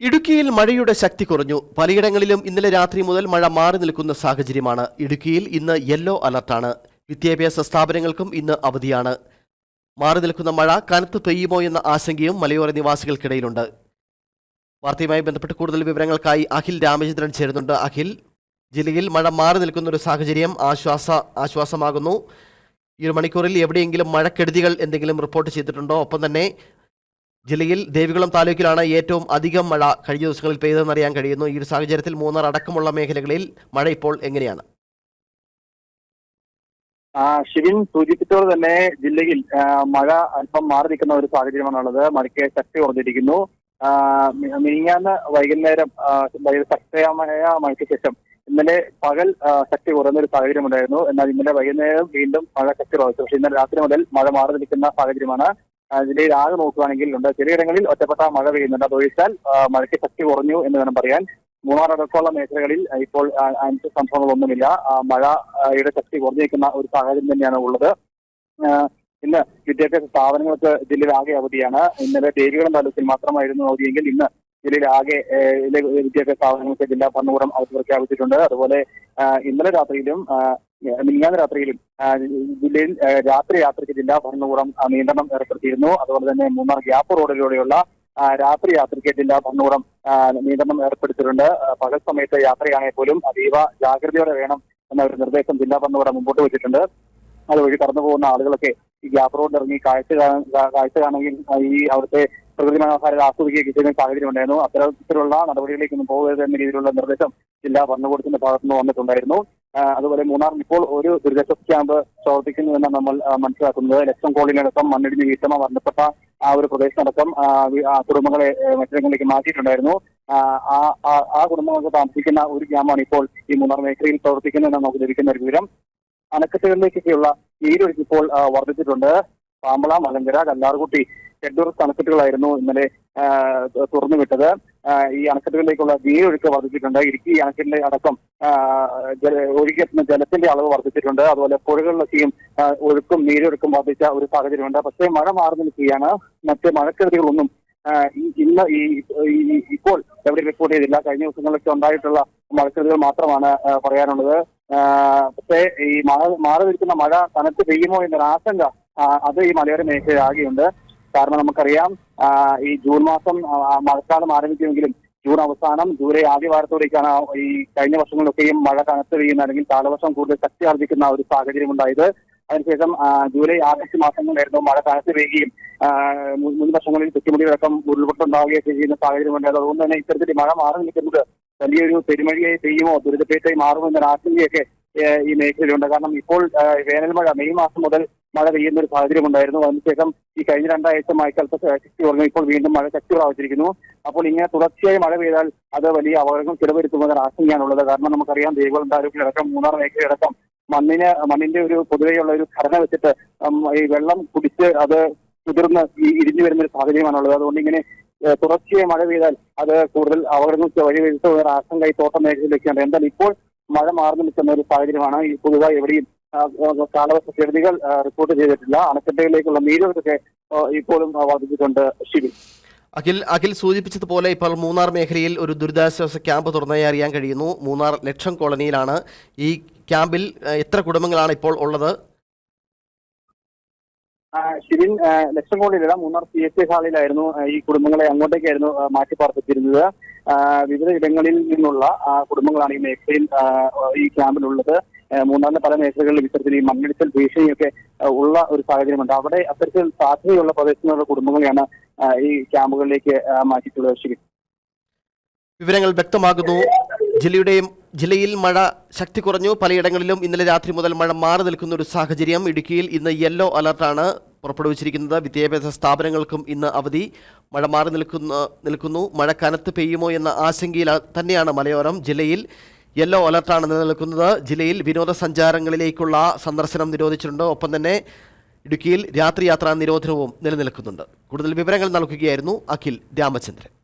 ഇടുക്കിയിൽ മഴയുടെ ശക്തി കുറഞ്ഞു. പലയിടങ്ങളിലും ഇന്നലെ രാത്രി മുതൽ മഴ മാറി നിൽക്കുന്ന സാഹചര്യമാണ്. ഇടുക്കിയിൽ ഇന്ന് യെല്ലോ അലർട്ടാണ്. വിദ്യാഭ്യാസ സ്ഥാപനങ്ങൾക്കും ഇന്ന് അവധിയാണ്. മാറി നിൽക്കുന്ന മഴ കനത്ത് പെയ്യുമോ എന്ന ആശങ്കയും മലയോര നിവാസികൾക്കിടയിലുണ്ട്. വാർത്തയുമായി ബന്ധപ്പെട്ട് കൂടുതൽ വിവരങ്ങൾക്കായി അഖിൽ രാമചന്ദ്രൻ ചേരുന്നുണ്ട്. അഖിൽ ജില്ലയിൽ മഴ മാറി നിൽക്കുന്ന ഒരു സാഹചര്യം ആശ്വാസ ആശ്വാസമാകുന്നു. ഈ ഒരു മണിക്കൂറിൽ എവിടെയെങ്കിലും മഴക്കെടുതികൾ എന്തെങ്കിലും റിപ്പോർട്ട് ചെയ്തിട്ടുണ്ടോ? ഒപ്പം തന്നെ ജില്ലയിൽ ദേവികുളം താലൂക്കിലാണ് ഏറ്റവും അധികം മഴ കഴിഞ്ഞ ദിവസങ്ങളിൽ പെയ്തതെന്ന് അറിയാൻ കഴിയുന്നു. ഈ ഒരു സാഹചര്യത്തിൽ മൂന്നാർ അടക്കമുള്ള മേഖലകളിൽ മഴ ഇപ്പോൾ എങ്ങനെയാണ്? ആ, ഷിവിൻ സൂചിപ്പിച്ചത് തന്നെ ജില്ലയിൽ മഴ അല്പം മാറി നിൽക്കുന്ന ഒരു സാഹചര്യമാണുള്ളത്. മഴയ്ക്ക് ശക്തി കുറഞ്ഞിരിക്കുന്നു. മിനിഞ്ഞാന്ന് വൈകുന്നേരം ശക്തമായ മഴയ്ക്ക് ശേഷം ഇന്നലെ പകൽ ശക്തി കുറഞ്ഞ ഒരു സാഹചര്യം ഉണ്ടായിരുന്നു എന്നാൽ ഇന്നലെ വൈകുന്നേരം വീണ്ടും മഴ ശക്തി കുറച്ചു പക്ഷേ ഇന്നലെ രാത്രി മുതൽ മഴ മാറി നിൽക്കുന്ന സാഹചര്യമാണ്. ജില്ലയിൽ ആകെ നോക്കുകയാണെങ്കിൽ ഉണ്ട്. ചിലയിടങ്ങളിൽ ഒറ്റപ്പെട്ട മഴ പെയ്യുന്നുണ്ട്. അതൊഴിച്ചാൽ മഴയ്ക്ക് ശക്തി കുറഞ്ഞു എന്ന് വേണം പറയാൻ. മൂന്നാർ അടക്കമുള്ള മേഖലകളിൽ ഇപ്പോൾ അഞ്ച് സംഭവങ്ങളൊന്നുമില്ല. മഴയുടെ ശക്തി കുറഞ്ഞിരിക്കുന്ന ഒരു സാഹചര്യം തന്നെയാണ് ഉള്ളത്. ഇന്ന് വിദ്യാഭ്യാസ സ്ഥാപനങ്ങൾക്ക് ജില്ലയിൽ ആകെ അവധിയാണ്. ഇന്നലെ ദേവികുളം താലൂക്കിൽ മാത്രമായിരുന്നു അവധിയെങ്കിൽ ഇന്ന് ജില്ലയിൽ ആകെ വിദ്യാഭ്യാസ സ്ഥാപനങ്ങൾക്ക് ജില്ലാ ഭരണകൂടം അവധി പ്രഖ്യാപിച്ചിട്ടുണ്ട്. അതുപോലെ ഇന്നലെ രാത്രിയിലും മിനിഞ്ഞാന്ന് രാത്രിയിലും ജില്ലയിൽ രാത്രി യാത്രയ്ക്ക് ജില്ലാ ഭരണകൂടം നിയന്ത്രണം ഏർപ്പെടുത്തിയിരുന്നു. അതുപോലെ തന്നെ മൂന്നാർ ഗ്യാപ്പ് റോഡിലൂടെയുള്ള രാത്രി യാത്രയ്ക്ക് ജില്ലാ ഭരണകൂടം നിയന്ത്രണം ഏർപ്പെടുത്തിയിട്ടുണ്ട്. പകൽ സമയത്ത് യാത്രയാണെങ്കിൽ പോലും അതീവ ജാഗ്രതയോടെ വേണം എന്ന ഒരു നിർദ്ദേശം ജില്ലാ ഭരണകൂടം മുമ്പോട്ട് വെച്ചിട്ടുണ്ട്. അതുവഴി കടന്നു പോകുന്ന ആളുകളൊക്കെ ഈ ഗ്യാപ്പ് റോഡിൽ ഇറങ്ങി കാഴ്ച കാഴ്ച കാണുകയും ഈ അവിടുത്തെ പ്രകൃതി മനോഹാരത ആസ്വദിക്കുകയൊക്കെ ചെയ്യുന്ന സാഹചര്യം ഉണ്ടായിരുന്നു. അത്തരത്തിലുള്ള നടപടികളിലേക്കൊന്നും പോകരുത് എന്ന രീതിയിലുള്ള നിർദ്ദേശം ജില്ലാ ഭരണകൂടത്തിന്റെ ഭാഗത്തുനിന്ന് വന്നിട്ടുണ്ടായിരുന്നു. അതുപോലെ മൂന്നാർ ഇപ്പോൾ ഒരു ദുരിതാശ്വാസ ക്യാമ്പ് പ്രവർത്തിക്കുന്നുവെന്ന് നമ്മൾ മനസ്സിലാക്കുന്നത്. ലക്ഷം കോളിനടക്കം മണ്ണിടിഞ്ഞ് വീട്ടമ്മ മരണപ്പെട്ട ആ ഒരു പ്രദേശത്തടക്കം കുടുംബങ്ങളെ മറ്റിടങ്ങളിലേക്ക് മാറ്റിയിട്ടുണ്ടായിരുന്നു. ആ, കുടുംബങ്ങൾക്ക് താമസിക്കുന്ന ഒരു ക്യാമ്പാണ് ഇപ്പോൾ ഈ മൂന്നാർ മേഖലയിൽ പ്രവർത്തിക്കുന്നതെന്ന് നമുക്ക് ലഭിക്കുന്ന ഒരു വിവരം. അണക്കെട്ടുകളിലേക്കൊക്കെയുള്ള നീരൊഴുക്ക് ഇപ്പോൾ വർദ്ധിച്ചിട്ടുണ്ട്. പാമ്പള മലങ്കര കല്ലാർകുട്ടി ഷെഡ്യൂർ അണക്കെട്ടുകളായിരുന്നു ഇന്നലെ ആ, ഈ അണക്കെട്ടുകളിലേക്കുള്ള നീരൊഴുക്ക് വർദ്ധിച്ചിട്ടുണ്ട്. ഇടുക്കി അണക്കെട്ടിലെ അടക്കം ഒഴുകിയെത്തുന്ന ജലത്തിന്റെ അളവ് വർദ്ധിച്ചിട്ടുണ്ട്. അതുപോലെ പുഴകളിലൊക്കെയും ഒഴുക്കും നീരൊഴുക്കും വർദ്ധിച്ച ഒരു സാഹചര്യമുണ്ട്. പക്ഷേ മഴ മാറുന്ന നിൽക്കുകയാണ്. മറ്റ് മഴക്കെടുതികളൊന്നും ഇന്ന് ഈ ഇപ്പോൾ എവിടെ റിപ്പോർട്ട് ചെയ്തില്ല. കഴിഞ്ഞ ദിവസങ്ങളിലൊക്കെ ഉണ്ടായിട്ടുള്ള മഴക്കെടുതികൾ മാത്രമാണ് പറയാനുള്ളത്. പക്ഷേ ഈ മഴ മാറി നിൽക്കുന്ന മഴ കനത്ത് പെയ്യുമോ എന്നൊരു ആശങ്ക അത് ഈ മലയോര മേഖലയിൽ ആകെയുണ്ട്. കാരണം നമുക്കറിയാം ഈ ജൂൺ മാസം മഴക്കാലം ആരംഭിക്കുമെങ്കിലും ജൂൺ അവസാനം ജൂലൈ ആദ്യ വാരത്തോടേക്കാണ് ഈ കഴിഞ്ഞ വർഷങ്ങളിലൊക്കെയും മഴ കനത്ത് പെയ്യുന്ന അല്ലെങ്കിൽ കാലവർഷം കൂടുതൽ ശക്തി ആർജിക്കുന്ന ഒരു സാഹചര്യം ഉണ്ടായത്. അതിനുശേഷം ജൂലൈ ആഗസ്റ്റ് മാസങ്ങളിലായിരുന്നു മഴ കനത്ത് പെയ്യുകയും മൂന്ന് വർഷങ്ങളിൽ ചുറ്റുമുടിയടക്കം ഉരുൾപൊട്ടുണ്ടാവുകയൊക്കെ ചെയ്യുന്ന സാഹചര്യം ഉണ്ടായത്. അതുകൊണ്ട് തന്നെ ഇത്തരത്തിൽ മഴ മാറി നിൽക്കുന്നത് വലിയൊരു പെരുമഴയായി പെയ്യുമോ ദുരിതപ്പേറ്റായി മാറുമോ എന്നൊരു ആശങ്കയൊക്കെ ഈ മേഖലയിലുണ്ട്. കാരണം ഇപ്പോൾ വേനൽമഴ വേനൽ മഴ മെയ് മാസം മുതൽ മഴ പെയ്യുന്ന ഒരു സാഹചര്യം ഉണ്ടായിരുന്നു. അതിനുശേഷം ഈ കഴിഞ്ഞ രണ്ടാഴ്ച മഴക്കാലത്ത് ശക്തി കുറഞ്ഞു ഇപ്പോൾ വീണ്ടും മഴ ശക്തി പ്രാപിച്ചിരിക്കുന്നു അപ്പോൾ ഇങ്ങനെ തുടർച്ചയായി മഴ പെയ്താൽ അത് വലിയ അപകടങ്ങൾ ചിലവരുത്തുമെന്ന ആശങ്കയാണുള്ളത്. കാരണം നമുക്കറിയാം ദേവികുളം താലൂക്കിലടക്കം മൂന്നാർ മേഖലയടക്കം മണ്ണിന് മണ്ണിന്റെ ഒരു പൊതുവെയുള്ള ഒരു ഘടന വെച്ചിട്ട് ഈ വെള്ളം കുടിച്ച് അത് കുതിർന്ന് ഈ ഇരിഞ്ഞു വരുന്ന ഒരു സാഹചര്യമാണുള്ളത്. അതുകൊണ്ട് ഇങ്ങനെ തുടർച്ചയായി മഴ പെയ്താൽ അത് കൂടുതൽ അപകടങ്ങൾക്ക് വരുത്തുന്ന ഒരു ആശങ്ക ഈ തോട്ടം മേഖലയിലേക്കാണ് എന്തായാലും ഇപ്പോൾ മഴ മാറി നിൽക്കുന്ന ഒരു സാഹചര്യമാണ്. ഈ പൊതുവായി എവിടെയും കാലവർഷ കെടുതികൾ റിപ്പോർട്ട് ചെയ്തിട്ടില്ല. അണക്കെട്ടുകളിലേക്കുള്ള നീരൊഴുക്കൊക്കെ ഇപ്പോഴും വർദ്ധിച്ചിട്ടുണ്ട് ശിവി അഖിൽ അഖിൽ സൂചിപ്പിച്ചതുപോലെ ഇപ്പോൾ മൂന്നാർ മേഖലയിൽ ഒരു ദുരിതാശ്വാസ ക്യാമ്പ് തുറന്നതായി അറിയാൻ കഴിയുന്നു. മൂന്നാർ ലക്ഷം കോളനിയിലാണ്. ഈ ക്യാമ്പിൽ എത്ര കുടുംബങ്ങളാണ് ഇപ്പോൾ ഉള്ളത്? ശിവിൻ ലക്ഷം കോളനിയിലല്ല മൂന്നാർ പി എസ് സി ഹാളിലായിരുന്നു ഈ കുടുംബങ്ങളെ അങ്ങോട്ടേക്കായിരുന്നു മാറ്റി പാർപ്പിച്ചിരുന്നത്. വിവിധ ഇടങ്ങളിൽ നിന്നുള്ള കുടുംബങ്ങളാണ് ഈ മേഖലയിൽ ഈ ക്യാമ്പിലുള്ളത്. ആ, മൂന്നാറിലെ പല മേഖലകളിലും ഇത്തരത്തിൽ ഈ മണ്ണിടിച്ചൽ ഭീഷണിയൊക്കെ ഉള്ള ഒരു സാഹചര്യമുണ്ട്. അവിടെ അത്തരത്തിൽ സാധ്യതയുള്ള പ്രദേശങ്ങളുടെ കുടുംബങ്ങളെയാണ് ഈ ക്യാമ്പുകളിലേക്ക് മാറ്റിയിട്ടുള്ളത്. ശരി. വിവരങ്ങൾ വ്യക്തമാകുന്നു. ജില്ലയുടെയും ജില്ലയിൽ മഴ ശക്തി കുറഞ്ഞു. പലയിടങ്ങളിലും ഇന്നലെ രാത്രി മുതൽ മഴ മാറി നിൽക്കുന്ന ഒരു സാഹചര്യം. ഇടുക്കിയിൽ ഇന്ന് യെല്ലോ അലർട്ടാണ് പുറപ്പെടുവിച്ചിരിക്കുന്നത്. വിദ്യാഭ്യാസ സ്ഥാപനങ്ങൾക്കും ഇന്ന് അവധി. മഴ മാറി നിൽക്കുന്ന നിൽക്കുന്നു. മഴ കനത്ത് പെയ്യുമോ എന്ന ആശങ്കയിൽ തന്നെയാണ് മലയോരം ജില്ലയിൽ. യെല്ലോ അലർട്ടാണ് നിലനിൽക്കുന്നത്. ജില്ലയിൽ വിനോദസഞ്ചാരങ്ങളിലേക്കുള്ള സന്ദർശനം നിരോധിച്ചിട്ടുണ്ട്. ഒപ്പം തന്നെ ഇടുക്കിയിൽ രാത്രിയാത്രാ നിരോധനവും നിലനിൽക്കുന്നുണ്ട്. കൂടുതൽ വിവരങ്ങൾ നൽകുകയായിരുന്നു അഖിൽ രാമചന്ദ്രൻ.